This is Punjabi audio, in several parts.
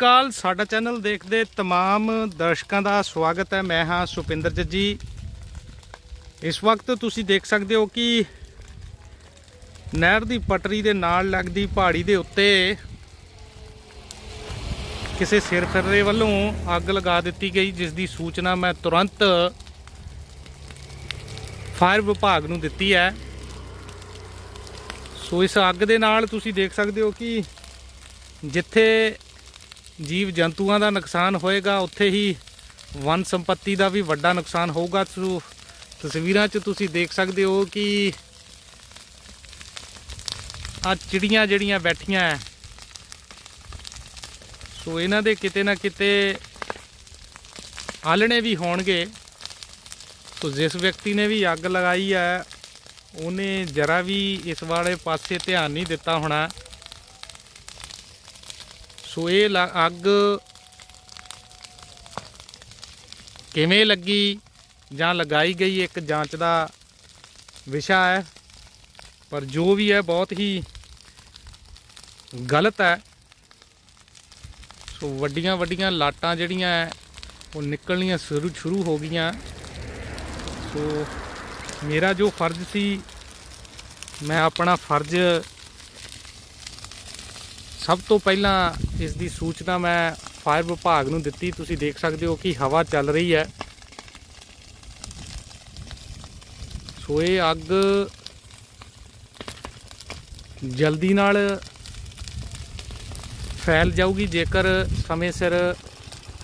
ਅਕਾਲ ਸਾਡਾ ਚੈਨਲ ਦੇਖਦੇ तमाम ਦਰਸ਼ਕਾਂ ਦਾ ਸਵਾਗਤ ਹੈ ਮੈਂ ਹਾਂ ਸੁਪਿੰਦਰ ਜੱਜੀ ਇਸ ਵਕਤ ਤੁਸੀਂ ਦੇਖ ਸਕਦੇ ਹੋ ਕਿ ਨਹਿਰ ਦੀ ਪਟਰੀ ਦੇ ਨਾਲ ਲੱਗਦੀ ਪਹਾੜੀ ਦੇ ਉੱਤੇ ਕਿਸੇ ਸਿਰ ਫਿਰਰੇ ਵੱਲੋਂ ਅੱਗ ਲਗਾ ਦਿੱਤੀ ਗਈ ਜਿਸ ਦੀ ਸੂਚਨਾ ਮੈਂ ਤੁਰੰਤ ਫਾਇਰ ਵਿਭਾਗ ਨੂੰ ਦਿੱਤੀ ਹੈ ਸੋ ਇਸ ਅੱਗ ਦੇ ਨਾਲ ਤੁਸੀਂ ਦੇਖ ਸਕਦੇ ਹੋ ਕਿ ਜਿੱਥੇ ਜੀਵ ਜੰਤੂਆਂ ਦਾ ਨੁਕਸਾਨ ਹੋਏਗਾ, ਉੱਥੇ ਹੀ ਵਨ ਸੰਪਤੀ ਦਾ ਵੀ ਵੱਡਾ ਨੁਕਸਾਨ ਹੋਊਗਾ। ਸੋ, ਤਸਵੀਰਾਂ 'ਚ ਤੁਸੀਂ ਦੇਖ ਸਕਦੇ ਹੋ ਕਿ ਆ ਚਿੜੀਆਂ ਜਿਹੜੀਆਂ ਬੈਠੀਆਂ ਹੈ ਸੋ, ਇਹਨਾਂ ਦੇ ਕਿਤੇ ਨਾ ਕਿਤੇ ਆਲਣੇ ਵੀ ਹੋਣਗੇ। ਸੋ, ਜਿਸ ਵਿਅਕਤੀ ਨੇ ਵੀ ਅੱਗ ਲਗਾਈ ਹੈ ਉਹਨੇ ਜਰਾ ਵੀ ਇਸ ਵਾਲੇ ਪਾਸੇ ਧਿਆਨ ਨਹੀਂ ਦਿੱਤਾ ਹੋਣਾ। ਸੋ ਇਹ ਲ- ਅੱਗ ਕਿਵੇਂ ਲੱਗੀ ਜਾਂ ਲਗਾਈ ਗਈ ਇੱਕ ਜਾਂਚ ਦਾ ਵਿਸ਼ਾ ਹੈ। ਪਰ ਜੋ ਵੀ ਹੈ ਬਹੁਤ ਹੀ ਗਲਤ ਹੈ। ਸੋ ਵੱਡੀਆਂ ਵੱਡੀਆਂ ਲਾਟਾਂ ਜਿਹੜੀਆਂ ਹੈ, ਉਹ ਨਿਕਲਣੀਆਂ ਸ਼ੁਰੂ ਸ਼ੁਰੂ ਹੋ ਗਈਆਂ। ਸੋ ਮੇਰਾ ਜੋ ਫਰਜ਼ ਸੀ ਮੈਂ ਆਪਣਾ ਫਰਜ਼ ਸਭ ਤੋਂ ਪਹਿਲਾਂ ਇਸ ਦੀ ਸੂਚਨਾ ਮੈਂ ਫਾਇਰ ਵਿਭਾਗ ਨੂੰ ਦਿੱਤੀ। ਤੁਸੀਂ ਦੇਖ ਸਕਦੇ ਹੋ ਕਿ ਹਵਾ ਚੱਲ ਰਹੀ ਹੈ। ਸੋ ਇਹ ਅੱਗ ਜਲਦੀ ਨਾਲ ਫੈਲ ਜਾਊਗੀ ਜੇਕਰ ਸਮੇਂ ਸਿਰ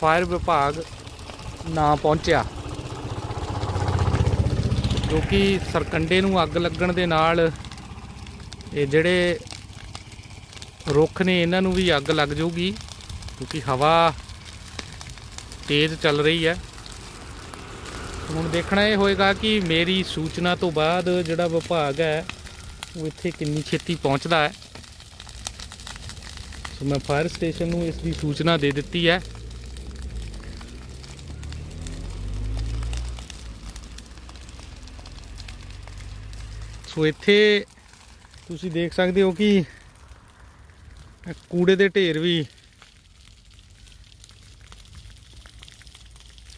ਫਾਇਰ ਵਿਭਾਗ ਨਾ ਪਹੁੰਚਿਆ। ਕਿਉਂਕਿ ਸਰਕੰਡੇ ਨੂੰ ਅੱਗ ਲੱਗਣ ਦੇ ਨਾਲ ਇਹ ਜਿਹੜੇ ਰੁੱਖ ਨੇ ਇਹਨਾਂ ਨੂੰ ਵੀ ਅੱਗ ਲੱਗ ਜਾਊਗੀ, ਕਿਉਂਕਿ ਹਵਾ ਤੇਜ਼ ਚੱਲ ਰਹੀ ਹੈ। ਹੁਣ ਦੇਖਣਾ ਇਹ ਹੋਏਗਾ ਕਿ ਮੇਰੀ ਸੂਚਨਾ ਤੋਂ ਬਾਅਦ ਜਿਹੜਾ ਵਿਭਾਗ ਹੈ, ਉਹ ਇੱਥੇ ਕਿੰਨੀ ਛੇਤੀ ਪਹੁੰਚਦਾ ਹੈ। ਸੋ ਮੈਂ ਫਾਇਰ ਸਟੇਸ਼ਨ ਨੂੰ ਇਸ ਦੀ ਸੂਚਨਾ ਦੇ ਦਿੱਤੀ ਹੈ। ਸੋ ਇੱਥੇ ਤੁਸੀਂ ਦੇਖ ਸਕਦੇ ਹੋ ਕਿ ਕੂੜੇ ਦੇ ਢੇਰ ਵੀ।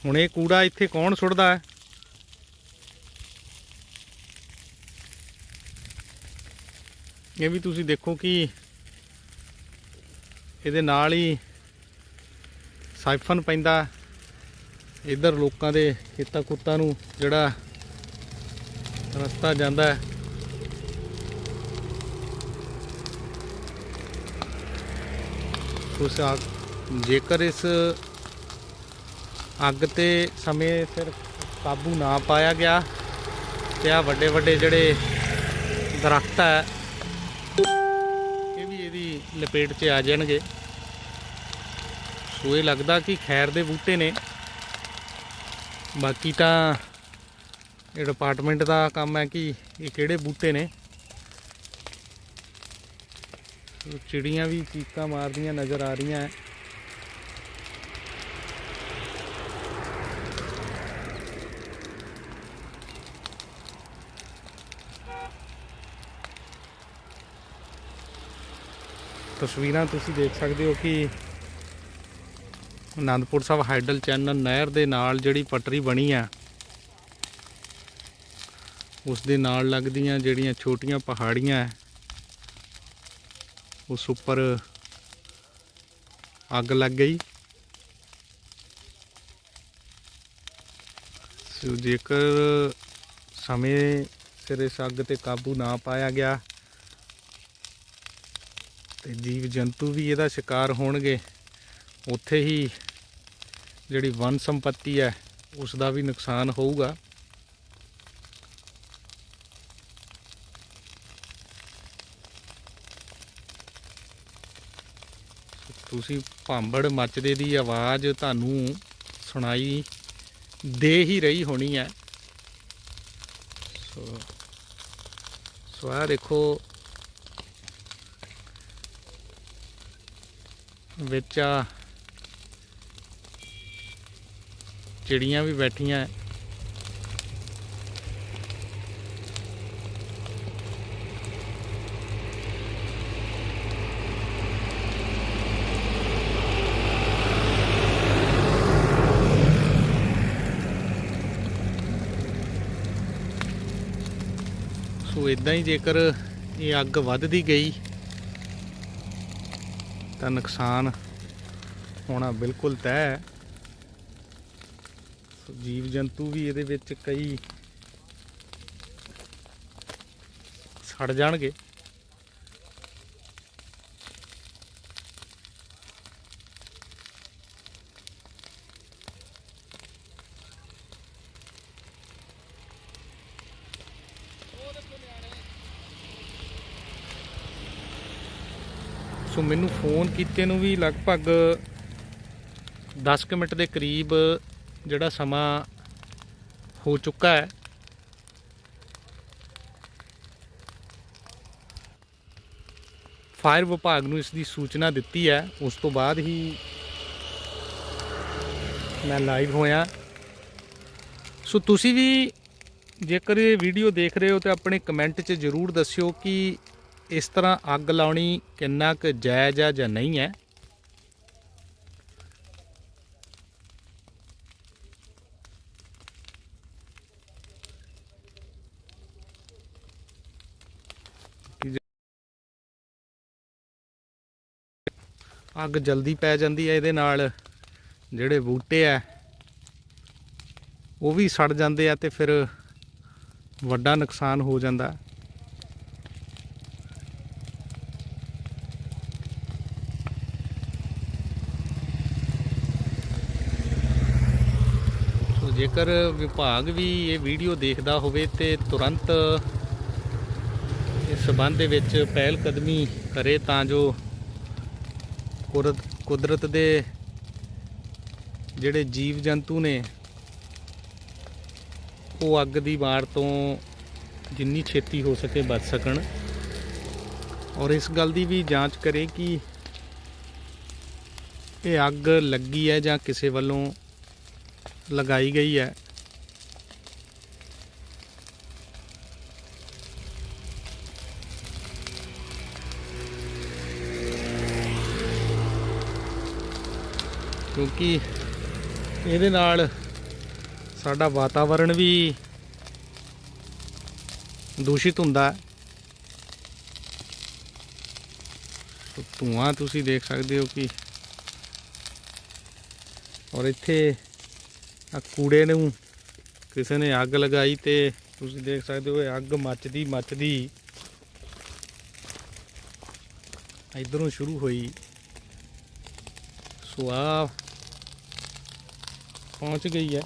ਹੁਣ ਇਹ ਕੂੜਾ ਇੱਥੇ ਕੌਣ ਸੁੱਟਦਾ ਹੈ? ਇਹ ਵੀ ਤੁਸੀਂ ਦੇਖੋ ਕਿ ਇਹਦੇ ਨਾਲ ਹੀ ਸਾਈਫਨ ਪੈਂਦਾ ਇੱਧਰ ਲੋਕਾਂ ਦੇ ਖੇਤਾਂ ਕੁੱਤਾਂ ਨੂੰ ਜਿਹੜਾ ਰਸਤਾ ਜਾਂਦਾ ਹੈ। ਉਸ ਅੱਗ, ਜੇਕਰ ਇਸ ਅੱਗ ਤੇ ਸਮੇਂ ਸਿਰ ਕਾਬੂ ਨਾ ਪਾਇਆ ਗਿਆ ਤੇ ਆ ਵੱਡੇ ਵੱਡੇ ਜਿਹੜੇ ਦਰਖਤ ਹੈ, ਇਹ ਵੀ ਇਹਦੀ ਲਪੇਟ 'ਚ ਆ ਜਾਣਗੇ। ਸੋ ਇਹ ਲੱਗਦਾ ਕਿ ਖੈਰ ਦੇ ਬੂਟੇ ਨੇ। ਬਾਕੀ ਤਾਂ ਇਹ ਡਿਪਾਰਟਮੈਂਟ ਦਾ ਕੰਮ ਹੈ ਕਿ ਇਹ ਕਿਹੜੇ ਬੂਟੇ ਨੇ ਸੋ ਚਿੜੀਆਂ ਵੀ ਚੀਕਾਂ ਮਾਰਦੀਆਂ ਨਜ਼ਰ ਆ ਰਹੀਆਂ ਹੈ ਤਸਵੀਰਾਂ ਤੁਸੀਂ ਦੇਖ ਸਕਦੇ ਹੋ ਕਿ ਆਨੰਦਪੁਰ ਸਾਹਿਬ ਹਾਈਡਲ ਚੈਨਲ ਨਹਿਰ ਦੇ ਨਾਲ ਜਿਹੜੀ ਪਟਰੀ ਬਣੀ ਆ, ਉਸ ਦੇ ਨਾਲ ਲੱਗਦੀਆਂ ਜਿਹੜੀਆਂ ਛੋਟੀਆਂ ਪਹਾੜੀਆਂ ਹੈ ਉਸ ਉੱਪਰ ਅੱਗ ਲੱਗ ਗਈ। ਸੋ ਜੇਕਰ ਸਮੇਂ ਸਿਰ ਇਸ ਅੱਗ ਤੇ ਕਾਬੂ ਨਾ ਪਾਇਆ ਗਿਆ, ਤੇ ਜੀਵ ਜੰਤੂ ਵੀ ਇਹਦਾ ਸ਼ਿਕਾਰ ਹੋਣਗੇ, ਉੱਥੇ ਹੀ ਜਿਹੜੀ ਵਨ ਸੰਪਤੀ ਹੈ ਉਸ ਦਾ ਵੀ ਨੁਕਸਾਨ ਹੋਊਗਾ। ਤੁਸੀਂ ਭਾਂਬੜ ਮੱਚਦੇ ਦੀ ਆਵਾਜ਼ ਤੁਹਾਨੂੰ ਸੁਣਾਈ ਦੇ ਹੀ ਰਹੀ ਹੋਣੀ ਹੈ। ਸੋ ਸੋ ਆਹ ਦੇਖੋ, ਵਿੱਚ ਆ ਚਿੜੀਆਂ ਵੀ ਬੈਠੀਆਂ ਹੈ ਸੋ ਇਦਾਂ ਹੀ ਜੇਕਰ ਇਹ ਅੱਗ ਵੱਧਦੀ ਗਈ, ਤਾਂ ਨੁਕਸਾਨ ਹੋਣਾ ਬਿਲਕੁਲ ਤੈਅ ਹੈ। ਸੋ ਜੀਵ ਜੰਤੂ ਵੀ ਇਹਦੇ ਵਿੱਚ ਕਈ ਸੜ ਜਾਣਗੇ। ਸੋ ਮੈਨੂੰ ਫੋਨ ਕੀਤੇ ਨੂੰ ਵੀ ਲਗਭਗ 10 ਕੁ ਮਿੰਟ ਦੇ ਕਰੀਬ ਜਿਹੜਾ ਸਮਾਂ ਹੋ ਚੁੱਕਾ ਹੈ। ਫਾਇਰ ਵਿਭਾਗ ਨੂੰ ਇਸ ਦੀ ਸੂਚਨਾ ਦਿੱਤੀ ਹੈ। ਉਸ ਤੋਂ ਬਾਅਦ ਹੀ ਮੈਂ ਲਾਈਵ ਹੋਇਆ। ਸੋ ਤੁਸੀਂ ਵੀ ਜੇਕਰ ਇਹ ਵੀਡੀਓ ਦੇਖ ਰਹੇ ਹੋ ਤਾਂ ਆਪਣੇ ਕਮੈਂਟ 'ਚ ਜਰੂਰ ਦੱਸਿਓ ਕਿ ਇਸ ਤਰ੍ਹਾਂ ਅੱਗ ਲਾਉਣੀ ਕਿੰਨਾ ਕੁ ਜਾਇਜ਼ ਆ ਜਾਂ ਨਹੀਂ ਹੈ? ਅੱਗ ਜਲਦੀ ਪੈ ਜਾਂਦੀ ਹੈ ਇਹਦੇ ਨਾਲ। ਜਿਹੜੇ ਬੂਟੇ ਆ, ਉਹ ਵੀ ਸੜ ਜਾਂਦੇ ਆ ਤੇ ਫਿਰ ਵੱਡਾ ਨੁਕਸਾਨ ਹੋ ਜਾਂਦਾ। ਜੇਕਰ ਵਿਭਾਗ ਵੀ ਇਹ ਵੀਡੀਓ ਦੇਖਦਾ ਹੋਵੇ ਤੇ ਤੁਰੰਤ ਇਸ ਸਬੰਧ ਦੇ ਵਿੱਚ ਪਹਿਲ ਕਦਮੀ ਕਰੇ ਤਾਂ ਜੋ ਕੁਦਰਤ ਕੁਦਰਤ ਦੇ ਜਿਹੜੇ ਜੀਵ ਜੰਤੂ ਨੇ, ਉਹ ਅੱਗ ਦੀ ਮਾਰ ਤੋਂ ਜਿੰਨੀ ਛੇਤੀ ਹੋ ਸਕੇ ਬਚ ਸਕਣ। ਔਰ ਇਸ ਗੱਲ ਦੀ ਵੀ ਜਾਂਚ ਕਰੇ ਕਿ ਇਹ ਅੱਗ ਲੱਗੀ ਹੈ ਜਾਂ ਕਿਸੇ ਵੱਲੋਂ ਲਗਾਈ ਗਈ ਹੈ। ਕਿਉਂਕਿ ਇਹਦੇ ਨਾਲ ਸਾਡਾ ਵਾਤਾਵਰਣ ਵੀ ਦੂਸ਼ਿਤ ਹੁੰਦਾ ਹੈ। ਧੂਆਂ ਤੁਸੀਂ ਦੇਖ ਸਕਦੇ ਹੋ ਕਿ ਔਰ ਇੱਥੇ ਆ ਕੂੜੇ ਨੂੰ ਕਿਸੇ ਨੇ ਅੱਗ ਲਗਾਈ ਤੇ ਤੁਸੀਂ ਦੇਖ ਸਕਦੇ ਹੋ ਇਹ ਅੱਗ ਮੱਚਦੀ ਮੱਚਦੀ ਇਧਰੋਂ ਸ਼ੁਰੂ ਹੋਈ। ਸੋ ਆ ਪਹੁੰਚ ਗਈ ਹੈ।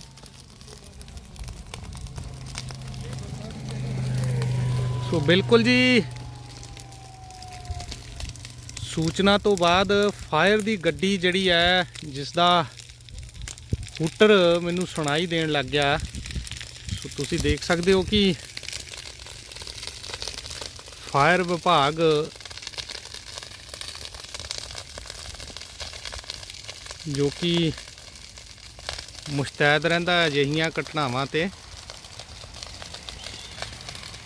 ਸੋ ਬਿਲਕੁਲ ਜੀ, ਸੂਚਨਾ ਤੋਂ ਬਾਅਦ ਫਾਇਰ ਦੀ ਗੱਡੀ ਜਿਹੜੀ ਹੈ ਜਿਸ ਦਾ ਹੂਟਰ ਮੈਨੂੰ ਸੁਣਾਈ ਦੇਣ ਲੱਗ ਗਿਆ। ਸੋ ਤੁਸੀਂ ਦੇਖ ਸਕਦੇ ਹੋ ਕਿ ਫਾਇਰ ਵਿਭਾਗ ਜੋ ਕਿ ਮੁਸ਼ਤੈਦ ਰਹਿੰਦਾ ਅਜਿਹੀਆਂ ਘਟਨਾਵਾਂ ਤੇ।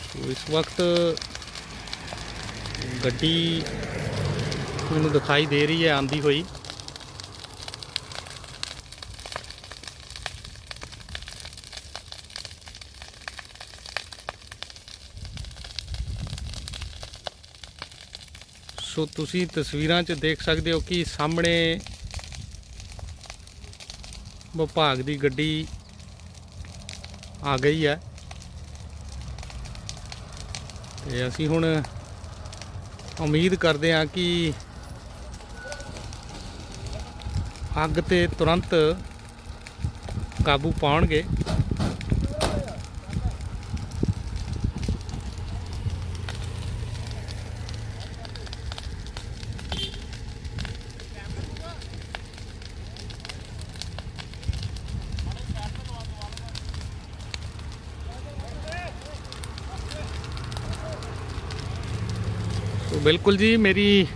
ਸੋ ਇਸ ਵਕਤ ਗੱਡੀ ਮੈਨੂੰ ਦਿਖਾਈ ਦੇ ਰਹੀ ਹੈ ਆਂਦੀ ਹੋਈ। ਸੋ ਤੁਸੀਂ ਤਸਵੀਰਾਂ 'ਚ ਦੇਖ ਸਕਦੇ ਹੋ ਕਿ ਸਾਹਮਣੇ ਵਿਭਾਗ ਦੀ ਗੱਡੀ ਆ ਗਈ ਹੈ। ਤੇ ਅਸੀਂ ਹੁਣ ਉਮੀਦ ਕਰਦੇ ਹਾਂ ਕਿ ਅੱਗ ਤੇ ਤੁਰੰਤ ਕਾਬੂ ਪਾਉਣਗੇ। ਸੋ ਬਿਲਕੁਲ ਜੀ, ਮੇਰੀ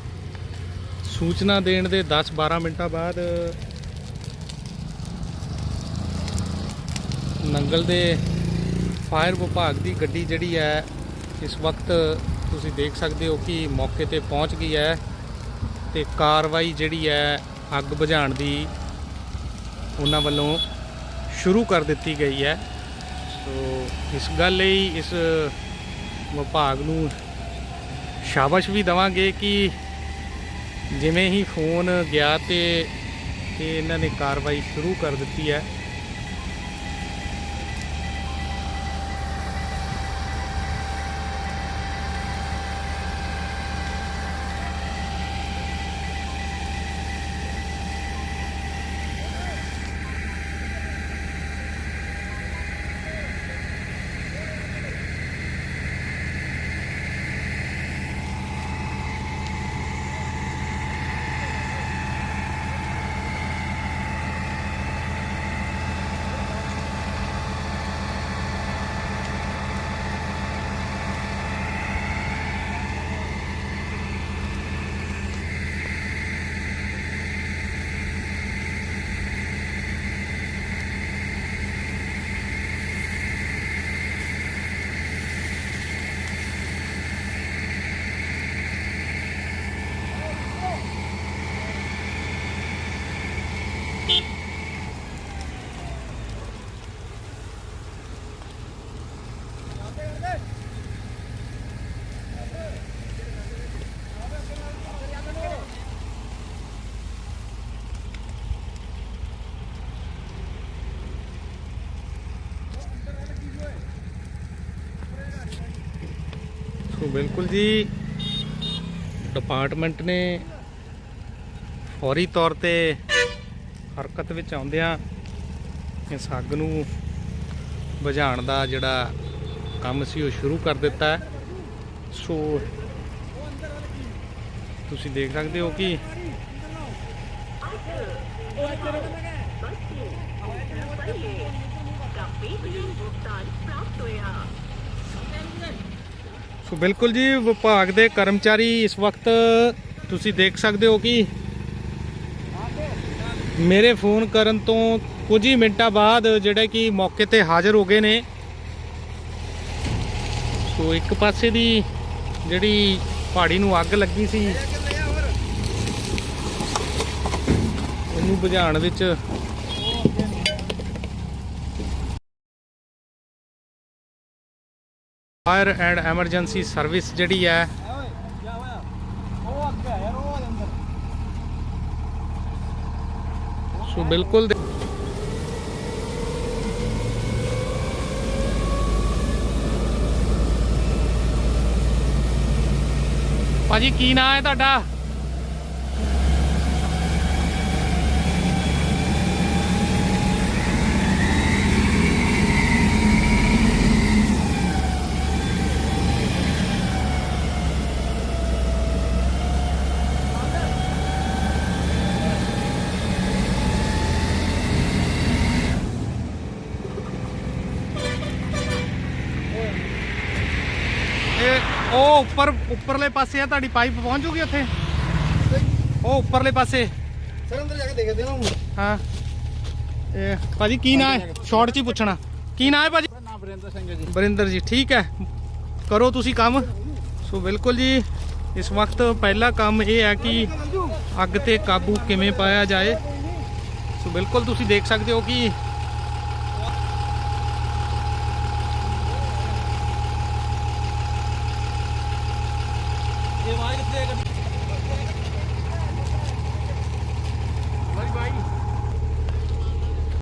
ਸੂਚਨਾ ਦੇਣ ਦੇ 10-12 ਮਿੰਟਾਂ ਬਾਅਦ ਨੰਗਲ ਦੇ ਫਾਇਰ ਵਿਭਾਗ ਦੀ ਗੱਡੀ ਜਿਹੜੀ ਹੈ, ਇਸ ਵਕਤ ਤੁਸੀਂ ਦੇਖ ਸਕਦੇ ਹੋ ਕਿ ਮੌਕੇ ਤੇ ਪਹੁੰਚ ਗਈ ਹੈ ਤੇ ਕਾਰਵਾਈ ਜਿਹੜੀ ਹੈ, ਅੱਗ ਬੁਝਾਉਣ ਦੀ ਉਹਨਾਂ ਵੱਲੋਂ ਸ਼ੁਰੂ ਕਰ ਦਿੱਤੀ ਗਈ ਹੈ। ਸੋ, ਇਸ ਗੱਲ ਲਈ ਇਸ ਵਿਭਾਗ ਨੂੰ ਸ਼ਾਬਾਸ਼ ਵੀ ਦਵਾਂਗੇ ਕਿ ਜਿਵੇਂ ਹੀ ਫੋਨ ਗਿਆ ਤੇ ਤੇ ਇਹਨਾਂ ਨੇ ਕਾਰਵਾਈ ਸ਼ੁਰੂ ਕਰ ਦਿੱਤੀ ਹੈ ਸੋ ਬਿਲਕੁਲ ਜੀ। ਡਿਪਾਰਟਮੈਂਟ ਨੇ ਫੌਰੀ ਤੌਰ ਤੇ ਹਰਕਤ ਵਿੱਚ ਆਉਂਦਿਆਂ ਇਸ ਅੱਗ ਨੂੰ ਬੁਝਾਉਣ ਦਾ ਜਿਹੜਾ ਕੰਮ ਸੀ ਉਹ ਸ਼ੁਰੂ ਕਰ ਦਿੱਤਾ ਸੋ ਤੁਸੀਂ ਦੇਖ ਸਕਦੇ ਹੋ ਕਿ ਸੋ ਬਿਲਕੁਲ ਜੀ, ਵਿਭਾਗ ਦੇ ਕਰਮਚਾਰੀ ਇਸ ਵਕਤ ਤੁਸੀਂ ਦੇਖ ਸਕਦੇ ਹੋ ਕਿ ਮੇਰੇ ਫੋਨ ਕਰਨ ਤੋਂ ਕੁਝ ਹੀ ਮਿੰਟਾਂ ਬਾਅਦ ਜਿਹੜੇ ਕਿ ਮੌਕੇ ਤੇ ਹਾਜ਼ਰ ਹੋ ਗਏ ਨੇ। ਸੋ ਇੱਕ ਪਾਸੇ ਦੀ ਜਿਹੜੀ ਪਹਾੜੀ ਨੂੰ ਅੱਗ ਲੱਗੀ ਸੀ, ਉਹਨੂੰ ਬੁਝਾਉਣ ਵਿੱਚ ਫਾਇਰ ਐਂਡ ਐਮਰਜੈਂਸੀ ਸਰਵਿਸ ਜਿਹੜੀ ਹੈ ਸੋ ਬਿਲਕੁਲ ਭਾਜੀ ਕੀ ਨਾਂ ਹੈ ਤੁਹਾਡਾ ਇਹ ਉਹ ਉੱਪਰ ਉੱਪਰਲੇ ਪਾਸੇ ਆ ਤੁਹਾਡੀ ਪਾਈਪ ਪਹੁੰਚ ਜੂਗੀ ਉੱਥੇ? ਉਹ ਉੱਪਰਲੇ ਪਾਸੇ। ਸਰ ਅੰਦਰ ਜਾ ਕੇ ਦੇਖਦੇ ਨਾ ਹਾਂ। ਇਹ ਭਾਜੀ ਕੀ ਨਾਂ ਹੈ? ਸ਼ਾਰਟ 'ਚ ਹੀ ਪੁੱਛਣਾ। ਕੀ ਨਾਂ ਹੈ ਭਾਜੀ? ਨਾਮ ਬਰਿੰਦਰ ਸਿੰਘ ਹੈ ਜੀ। ਬਰਿੰਦਰ ਜੀ ਠੀਕ ਹੈ। ਕਰੋ ਤੁਸੀਂ ਕੰਮ। ਸੋ ਬਿਲਕੁਲ ਜੀ ਇਸ ਵਕਤ ਪਹਿਲਾ ਕੰਮ ਇਹ ਹੈ ਕਿ ਅੱਗ ਤੇ ਕਾਬੂ ਕਿਵੇਂ ਪਾਇਆ ਜਾਏ। ਸੋ ਬਿਲਕੁਲ ਤੁਸੀਂ ਦੇਖ ਸਕਦੇ ਹੋ ਕਿ